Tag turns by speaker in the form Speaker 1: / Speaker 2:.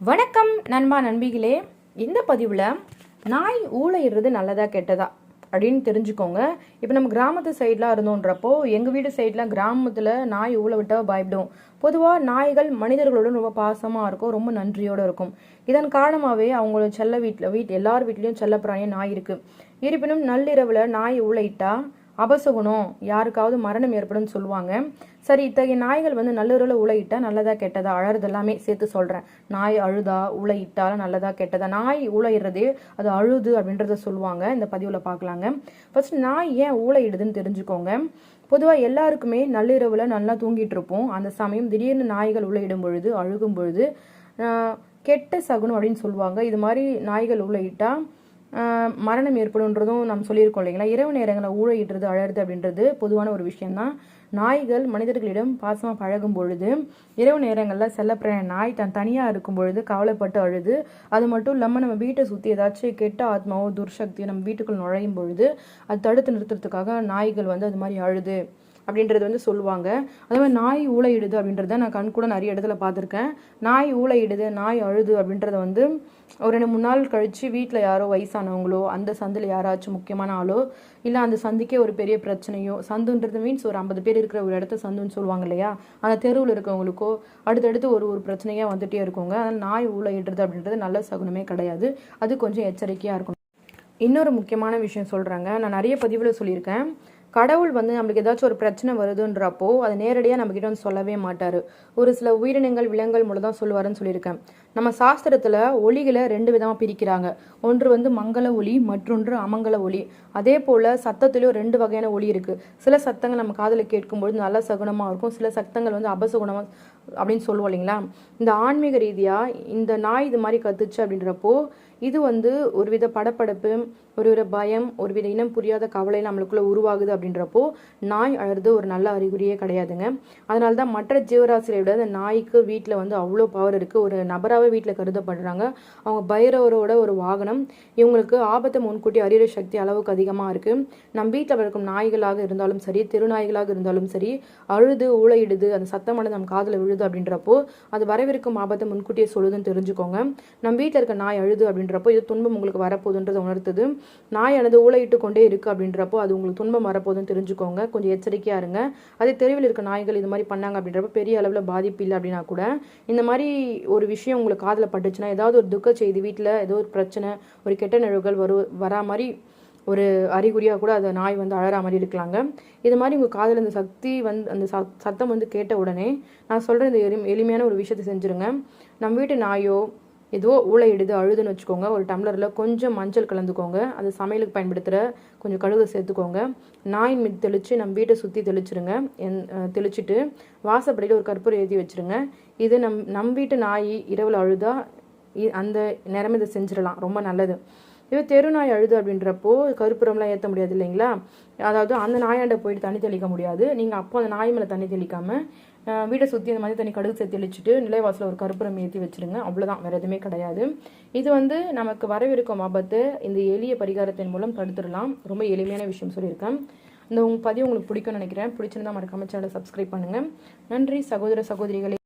Speaker 1: வணக்கம் நண்பா நண்பிகளே. இந்த பதிவில் நாய் ஊழையிடுறது நல்லதா கெட்டதா அப்படின்னு தெரிஞ்சுக்கோங்க. இப்போ நம்ம கிராமத்து சைட்லாம் இருந்தோன்றப்போ எங்கள் வீடு சைட்லாம் கிராமத்தில் நாய் ஊழ விட்டால் பயப்படும். பொதுவாக நாய்கள் மனிதர்களுடன் ரொம்ப பாசமாக இருக்கும் ரொம்ப நன்றியோடு இருக்கும். இதன் காரணமாகவே அவங்களோட செல்ல வீட்டில் வீட் எல்லார் வீட்லேயும் செல்லப்பிராணியாக நாய் இருக்குது இருப்பினும் நள்ளிரவில் நாய் ஊழையிட்டால் அபசகுணம் யாருக்காவது மரணம் ஏற்படும் சொல்லுவாங்க. சரி இத்தகைய நாய்கள் வந்து நல்லுறவில் உலையிட்டா நல்லதா கெட்டதா? அழறது எல்லாமே சேர்த்து சொல்கிறேன் நாய் அழுதா உலையிட்டாலும் நல்லதா கெட்டதா? நாய் ஊழையிடுறதே அது அழுது அப்படின்றத சொல்லுவாங்க. இந்த பதிவில் பார்க்கலாங்க ஃபர்ஸ்ட் நாய் ஏன் ஊழையிடுதுன்னு தெரிஞ்சுக்கோங்க. பொதுவாக எல்லாருக்குமே நள்ளிரவில் நல்லா தூங்கிட்டு இருப்போம். அந்த சமயம் திடீர்னு நாய்கள் உலையிடும் பொழுது அழுகும் பொழுது கெட்ட சகுனம் அப்படின்னு சொல்லுவாங்க. இது மாதிரி நாய்கள் உலையிட்டா மரணம் ஏற்படும்ன்றதும் நம்ம சொல்லியிருக்கோம் இல்லைங்களா? இரவு நேரங்களில் ஊழையிடுறது அழறது அப்படின்றது பொதுவான ஒரு விஷயம்தான். நாய்கள் மனிதர்களிடம் பாசமாக பழகும் பொழுது இரவு நேரங்களில் செல்லப்பிராணி நாய் தன் தனியாக இருக்கும் பொழுது கவலைப்பட்டு அழுது. அது மட்டும் இல்லாமல் நம்ம வீட்டை சுற்றி ஏதாச்சும் கெட்ட ஆத்மாவோ துர்சக்தியோ நம்ம வீட்டுக்குள் நுழையும் பொழுது அது தடுத்து நிறுத்துறதுக்காக நாய்கள் வந்து அது மாதிரி அழுது. அப்படின்றது வந்து சொல்லுவாங்க. அதே மாதிரி நாய் ஊழையிடுது அப்படின்றத நான் கண் கூட நிறைய இடத்துல பார்த்துருக்கேன். நாய் ஊழையிடுது நாய் அழுது அப்படின்றத வந்து ஒரு ரெண்டு மூணு நாள் கழித்து வீட்டில் யாரோ வயசானவங்களோ அந்த சந்தில் யாராச்சும் முக்கியமான ஆளோ இல்லை அந்த சந்துக்கே ஒரு பெரிய பிரச்சனையோ சந்துன்றது மீன்ஸ் ஒரு ஐம்பது பேர் இருக்கிற ஒரு இடத்த சந்துன்னு சொல்லுவாங்க இல்லையா? அந்த தெருவில் இருக்கவங்களுக்கோ அடுத்தடுத்து ஒரு ஒரு பிரச்சனையாக வந்துட்டே இருக்குங்க. அதனால் நாய் ஊழையிடுறது அப்படின்றது நல்ல சகுனமே கிடையாது. அது கொஞ்சம் எச்சரிக்கையாக இருக்கணும். இன்னொரு முக்கியமான விஷயம் சொல்கிறாங்க நான் நிறைய பதிவில் சொல்லியிருக்கேன். கடவுள் வந்து நம்மளுக்கு ஏதாச்சும் ஒரு பிரச்சனை வருதுன்றப்போ அதை நேரடியாக நம்மக்கிட்ட வந்து சொல்லவே மாட்டார். ஒரு சில உயிரினங்கள் விலங்குகள் மூலம் தான் சொல்லுவாருன்னு சொல்லியிருக்கேன். நம்ம சாஸ்திரத்தில் ஒளிகளை ரெண்டு விதமாக பிரிக்கிறாங்க. ஒன்று வந்து மங்கள ஒளி மற்றொன்று அமங்கல ஒளி. அதே போல் சத்தத்திலையும் ரெண்டு வகையான ஒளி இருக்குது சில சத்தங்கள் நம்ம காதில் கேட்கும்பொழுது நல்ல சகுனமாக இருக்கும். சில சத்தங்கள் வந்து அபசகுணமாக அப்படின்னு சொல்லுவோம் இல்லைங்களா? இந்த ஆன்மீக ரீதியாக இந்த நாய் இது மாதிரி கத்துச்சு அப்படின்றப்போ இது வந்து ஒரு வித படப்படப்பு ஒரு வித பயம் ஒரு வித இனம் புரியாத கவலை நம்மளுக்குள்ள உருவாகுது அப்படின்றப்போ நாய் அழுறது ஒரு நல்ல அறிகுறியே கிடையாதுங்க. அதனால தான் மற்ற ஜீவராசிகளை விட அந்த நாய்க்கு வீட்டில் வந்து அவ்வளோ பவர் இருக்குது ஒரு நபராகவே வீட்டில் கருதப்படுறாங்க. அவங்க பைரவரோட ஒரு வாகனம் இவங்களுக்கு ஆபத்தை முன்கூட்டி அறிகிற சக்தி அளவுக்கு அதிகமாக இருக்குது நம் வீட்டில் வளர்க்கும் நாய்களாக இருந்தாலும் சரி தெருநாய்களாக இருந்தாலும் சரி அழுது ஊழையிடுது அந்த சத்தமானது நம்ம காதில் விழுது அப்படின்றப்போ அது வரவிருக்கும் ஆபத்தை முன்கூட்டியே சொல்லுதுன்னு தெரிஞ்சுக்கோங்க. நம்ம வீட்டில் இருக்க நாய் அழுது அப்படின்றப்போ இது துன்பம் உங்களுக்கு வரப்போகுதுன்றதை உணர்த்துது. நாய் அழுது ஊழையிட்டு கொண்டே இருக்குது அப்படின்றப்போ அது உங்களுக்கு துன்பம் வரப்போகுதுன்னு தெரிஞ்சுக்கோங்க. கொஞ்சம் எச்சரிக்கையாக இருங்க. அதே தெருவில் இருக்க நாய்கள் இது மாதிரி பண்ணாங்க அப்படின்றப்ப பெரிய அளவில் பாதிப்பு இல்லை அப்படின்னா கூட இந்த மாதிரி ஒரு விஷயம் உங்களுக்கு காதில் பட்டுச்சுன்னா ஏதாவது ஒரு துக்க செய்தி வீட்டில் ஏதோ ஒரு பிரச்சனை ஒரு கெட்ட நிழவுகள் வரு வரா மாதிரி ஒரு அறிகுறியாக கூட அந்த நாய் வந்து அழற மாதிரி இருக்கலாங்க இது மாதிரி உங்கள் காதில் இந்த சக்தி வந்து அந்த சத் சத்தம் வந்து கேட்ட உடனே நான் சொல்கிற இந்த எளி எளிமையான ஒரு விஷயத்தை செஞ்சுருங்க. நம்ம வீட்டு நாயோ ஏதோ ஊழையிடுது அழுதுன்னு வச்சுக்கோங்க. ஒரு டம்ளரில் கொஞ்சம் மஞ்சள் கலந்துக்கோங்க. அது சமையலுக்கு பயன்படுத்துகிற கொஞ்சம் கழுகு சேர்த்துக்கோங்க. நாயின் மீது தெளித்து நம்ம வீட்டை சுற்றி தெளிச்சிருங்க. என் அஹ் தெளிச்சிட்டு வாசப்படியில் ஒரு கற்பூரம் ஏற்றி வச்சுருங்க. இது நம் நம் வீட்டு நாய் இரவில் அழுதா இ- அந்த நேரமே இதை செஞ்சிடலாம். ரொம்ப நல்லது. இதே தெரு நாய் அழுது அப்படின்றப்போ கருப்புறம்லாம் ஏற்ற முடியாது இல்லைங்களா? அதாவது அந்த நாயாண்ட போயிட்டு தண்ணி தெளிக்க முடியாது. நீங்கள் அப்போ அந்த நாய் மேலே தண்ணி தெளிக்காமல் வீட்டை சுற்றி அந்த மாதிரி தண்ணி கடுகு சேர்த்து தெளிச்சுட்டு நிலைவாசலில் ஒரு கருப்புறம் ஏற்றி வச்சிருங்க. அவ்வளோதான் வேறு எதுவுமே கிடையாது. இது வந்து நமக்கு வரவிருக்கும் ஆபத்தை. இந்த எளிய பரிகாரத்தின் மூலம் தடுத்துடலாம். ரொம்ப எளிமையான விஷயம் சொல்லியிருக்கேன். இந்த உங்கள் பதிவு உங்களுக்கு பிடிக்கும்னு நினைக்கிறேன். பிடிச்சிருந்தா மறக்காம சேனலை சப்ஸ்கிரைப் பண்ணுங்கள் நன்றி சகோதர சகோதரிகளே.